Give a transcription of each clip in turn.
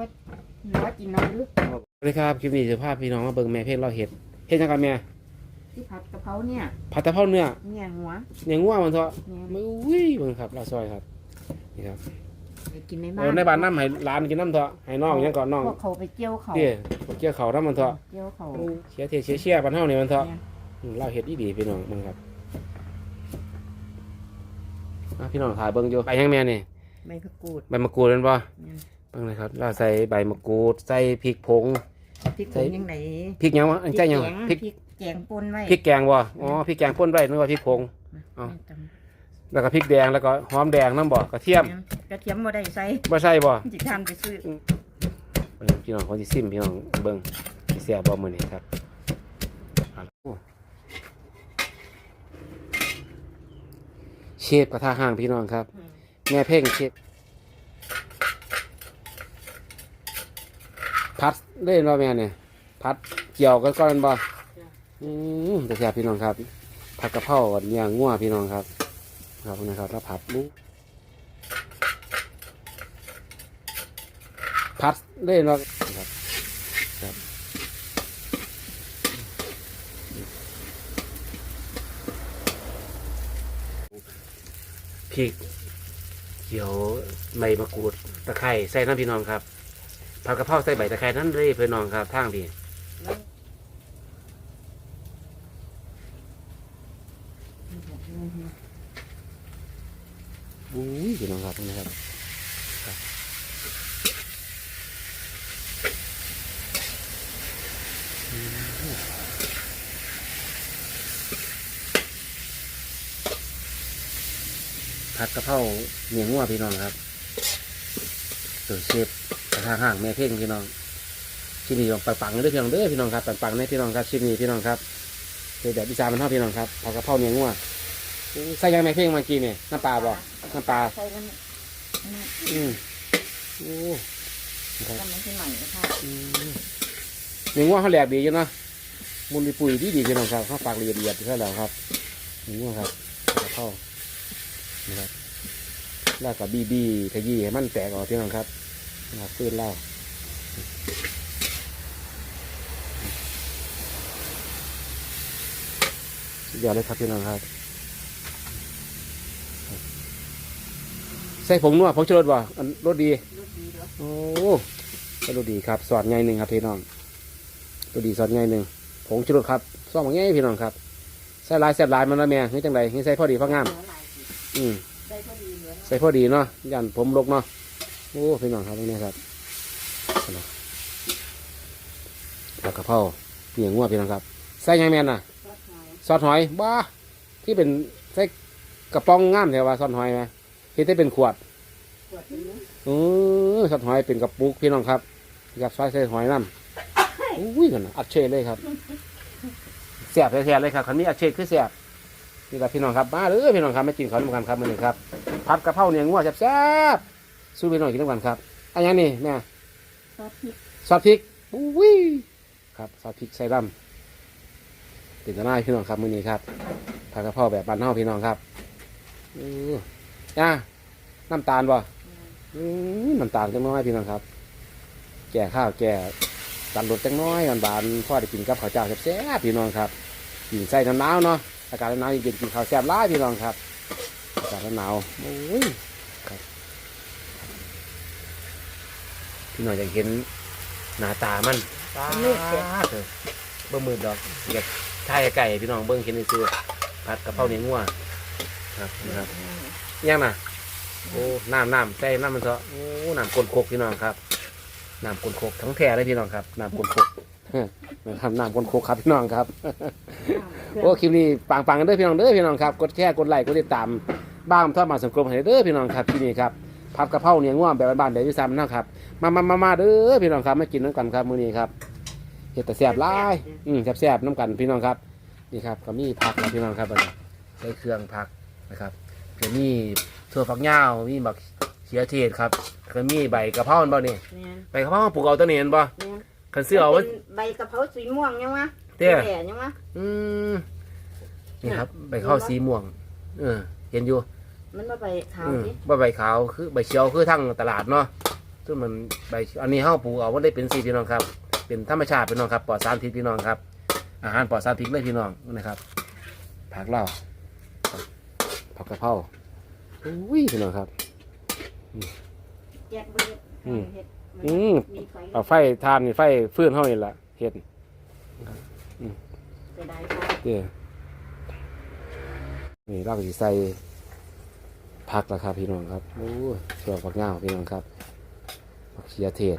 ว่าเหลือกินน้ำหรือสวัสดีครับคลิปนี้จะพาพี่น้องมาเบิ่งแม่เพชรเราเห็ดเห็ดจังกันแม่ที่ผัดกะเพราเนี่ย ผัดตะเภาเนื้อเนี่ยหัวเนี่ยงัวมันเถอะเนี่ยมืออุ้ยเบิ่งครับลาซอยครับนี่ครับไปกินในบ้าเอานในบ้านน้ำให้ร้านกินน้ำเถอะให้น้องยังก่อนน้องพวกเขาไปเกี่ยวเขาเดี๋ยวพวกเกี่ยวเขาน้ำมันเถอะเกี่ยวเขาเชียร์เทเชียร์เชียร์บ้านเฮานี่มันเถอะเนี่ยอืมเราเห็ดดีๆพี่น้องมึงครับอะพี่น้องถ่ายเบิ่งอยู่ไปยังแม่นี่ ใบมะกรูดใบมะกรูดนั่นป่ะเนี่ย เบิ่งเลยครับเราใส่ใบมะกรูด ใส่พริกผง พริกใส่ผงยังไงพริกหยังวะอันใจหยังวะพพริริกกแกงป่นไว้พริกแกงบ่อ๋อพริกแกงป่นไว้นึกว่าพริกผง อ๋อ แล้วก็พริกแดงแล้วก็หอมแดงน้ำบ่กระเทียมกระเทียมบ่ได้ใส่บ่ใส่บ่จิทานไปซื้อเบิ่งพี่น้องเขาสิซิมพี่น้องเบิ่งสิแซ่บบ่มื้อนี้ครับอะโอ้เชฟกระทะห้างพี่น้องครับ แม่เพ่งเชฟพัด เล่นบ่แม่เนี่ยพัดเกี่ยวกันก่อนบ่อืมแต่แซ่บพี่น้องครับผัดกะเพรากับย่างงัวพี่น้องครับครับนะครับแล้วผัดลูกพัดเล่นบ่ครับครับพริกเขียวใบมะกรูดตะไคร้ใส่น้ำพี่น้องครับ ผัดกะเพราใส่ใบตะไคร้นั่นเลยเพี่อน้องครับทางพี่อุ้ยพี่น้องครับนะครับครับผัดกะเพราเหนียงงัวพี่น้องครับ ตัวเชฟกระทางห่างแม่เพ่งพี่น้องชิ้นนี้ลองปังๆเด้อพี่น้องเด้อพี่น้องครับปังๆเนี่ยพี่น้องครับชิ้นนี้พี่น้องครับเป็นแบบอีสานมันเท่าพี่น้องครับผัดกะเพราเหนียงงัวอู้ใส่ยังแม่เพ่งเมื่อกี้เนี่ยน้ำปลาบ่น้ำปลาใส่กันนี่อืมโอ้ก็มันขึ้นใหม่นะคะอืมเหนียงงัวเขาแหลกดีอยู่เนาะมุนดีปุ๋ยดีดีพี่น้องครับเขาปากละเอียดละเอียดอยู่แล้วครับเหนียงงัวครับผัดกะเพรานะครับแล้วก็บีบีขยี้ให้มันแตกออกพี่น้องครับ นะครับฟื้นเหล่าสุดยอดเลยครับพี่น้องครับใส่ผงนัวผงชูรสบ่อันรสดีรสดีเด้อโอ้รสดีครับ สอดไงหนึ่งครับพี่น้องรสดีสอดไงหนึ่งผงชูรสครับซองไงพี่น้องครับใส่ลายแซ่บลายมันละแม่นี่จังไรนี่ใส่พอดีพองามเหลือหลายสิอืมใส่พอดีเหลือใส่พอดีเนาะยันผมลกเนาะ โอ้พี่น้องครับตรงนี้ครับแล้วกะเพราเปียงงัวพี่น้องครับใส่ยังแม่นน่ะซอสหอยซอสหอยบ้าที่เป็นใส่กระป๋องงามแถวว่าซอสหอยไหมที่ได้เป็นขวดขวดนึงเออซอสหอยเป็นกระปุกพี่น้องครับกับซอยใส่หอยน้ำอุ้ยกันนะอัดเชยเลยครับเสียบแท้ๆเลยครับคันนี้อัดเชยคือเสียบนี่แหละพี่น้องครับมาเลยพี่น้องครับไม่กินข้าวด้วยกันครับมื้อนี้ครับผัดกะเพราเนี่ยงัวแซ่บ ๆสู้พี่น้องกินด้วยกันครับอันยังนี่แม่ซอสพริกซอสพริกอุ้ยครับซอสพริกใส่ดำเป็นจะน่าพี่น้องครับมื้อนี้ครับผัดกะเพราแบบบ้านเฮาพี่น้องครับอืออะน้ำตาลบ่อืมน้ำตาลจังน้อยพี่น้องครับ แก่ข้าวแก่ตันรสจังน้อยบานๆพ่อได้กินกับข้าวเจ้าแซ่บๆพี่น้องครับกินใส่น้ำหนาวเนาะอากาศหนาวเย็นๆกินข้าวแซ่บร้ายพี่น้องครับอากาศหนาวโอ้ยครับ พี่น้องอยากเห็นหน้าตามันลูกเสียเถอะเบิ่งมือดอกอยากถ่ายไก่พี่น้องเบิ่งเห็นในซื้อผัดกะเพราเนื้องัวครับนะครับยังน่ะโอ้น้ำน้ำใส่น้ำมันซะโอ้น้ำกลนโคกพี่น้องครับน้ำกลนโคกทั้งแท่เลยพี่น้องครับน้ำกลนโคกเฮ้ยนะครับน้ำกลนโคกครับพี่น้องครับโอ้คลิปนี้ปังๆกันเด้อพี่น้องเด้อพี่น้องครับกดแชร์กดไลค์กดติดตามบ้างทอดมาสังคมให้เด้อพี่น้องครับที่นี่ครับ ผัดกะเพราเนี่ยง่วงแบบบ้านๆแบบวิสามนะครับ มามามามาเด้อพี่น้องครับมากินน้ำกันครับมื้อนี้ครับเห็ดแต่แซ่บหลายอืมแซ่บๆน้ำกันพี่น้องครับ นี่ครับก็มีผักนะพี่น้องครับบัดนี้ใส่เครื่องผักนะครับก็มีถั่วฝักยาวมีบักเขียเทศครับก็มีใบกะเพราอันบ่นี่เนี่ยใบกะเพราปลูกเอาตัวนี้เห็นบ่เนี่ยคันซื้อเอาไว้มันป็นใบกะเพราสีม่วงยังวะเตี้ยแก่ยังวะอืมนี่ครับใบข้าวสีม่วง เออเห็นอยู่ มันมาใบขาวอืมสิว่าใบขาวคือใบเขียวคือทั้งตลาดเนาะซึ่งมันใบอันนี้เฮาปลูกเอาว่าได้เป็นสีพี่น้องครับ เป็นธรรมชาติพี่น้องครับปลอดสารพิษพี่น้องครับ อาหารปลอดสารพิษเลยพี่น้องนะครับผักเล่าผักกะเพราอุ้ยพี่น้องครับแยกเบิดอืมเฮ็ดอืมมีไฟเอาไฟทานนี่ไฟฟื้นเฮานี่ล่ะเฮ็ดจะได้ค่ะเด้อนี่เราก็สิใส่ ผักแล้วครับพี่น้องครับโอ้ยตัวผักเหง้าพี่น้องครับผักเชียเทศ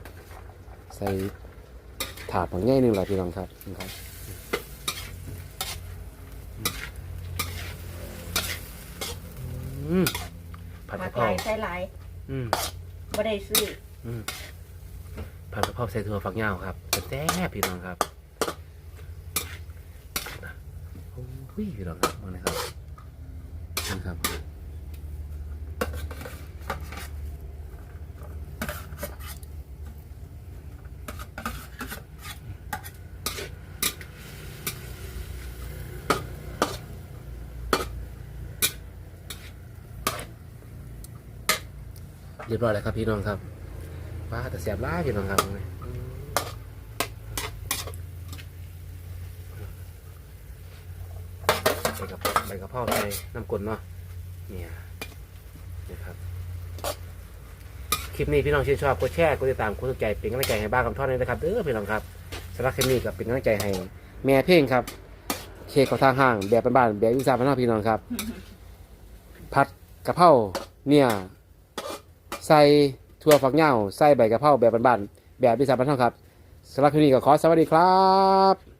ใส่ถาดบางแง่หนึ่งแหละพี่น้องครับนี่ครับอืมผัดผักะกเพหราลายใส่หลายอืมบ่ได้ซื้ออืมผัดกะเพราใส่ถั่วฝักยาวครับแซ่บๆพี่น้องครับนะโอ้ยพี่น้องครับมาเลยครับนี่ครับ เรียบร้อยแล้วครับพี่น้องครับว้าแต่เสียบร้ายพี่น้องครับใบกระใบกระเพราใส่น้ำกลนเนาะเนี่ยนะครับคลิปนี้พี่น้องชื่นชอบกดแชร์กดติดตามกดสนใจเป็นกำลังใจให้บ้านคำทอดเลยนะครับเด้อพี่น้องครับสำหรับคลิปนี้กับเป็นกำลังใจให้แม่เพ่งครับ เคกเขาทางห้างแบบบ้านๆแบบวิสาพันธ์พี่น้องครับ ผัดกะเพราเนี่ย ใส่ถั่วฝักยาวใส่ใบกะเพราแบบบ้านๆแบบวิสาพันธ์ครับสำหรับคลิปนี้ก็ขอสวัสดีครับ